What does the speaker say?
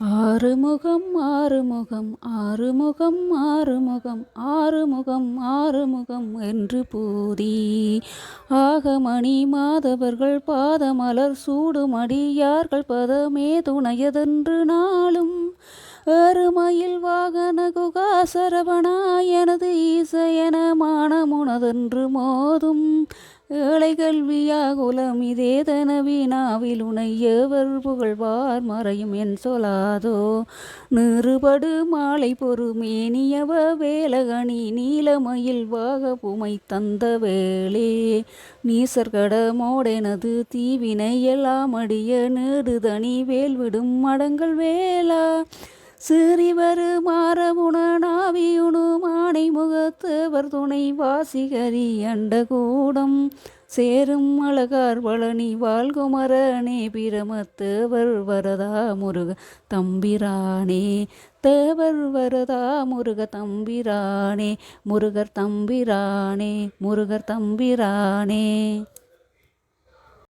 ஆறுமுகம் ஆறுமுகம் ஆறுமுகம் ஆறுமுகம் ஆறுமுகம் ஆறுமுகம் என்று பூதி. ஆகமணி மாதவர்கள் பாதமலர் சூடுமடியார்கள் பதமே துணையதென்று நாளும். அருமையில் வாகன குகாசரவணா எனது ஈசையன மானமுனதென்று மோதும். ஏழை கல்வியாகுலம் இதே தனவினாவில் உனையவர் புகழ்வார் மறையும் என் சொல்லாதோ. நிறுபடு மாலை பொறுமேனியவ வேலகணி நீலமயில் வாக புமை தந்த வேளே. நீசர்கடமோடெனது தீவினை எல்லாம் அடிய நேடுதனி வேல்விடும் மடங்கள் வேளா சிறிவரு மாறவுணனா முகத்தவர் துணை வாசிகரி அண்ட கூடம். சேரும் அழகார் பழனி வாழ்குமரனே பிரமத்தேவர் வரதா முருக தம்பிரானே. தேவர் வரதா முருக தம்பிரானே முருகர் தம்பிரானே முருகர் தம்பிரானே.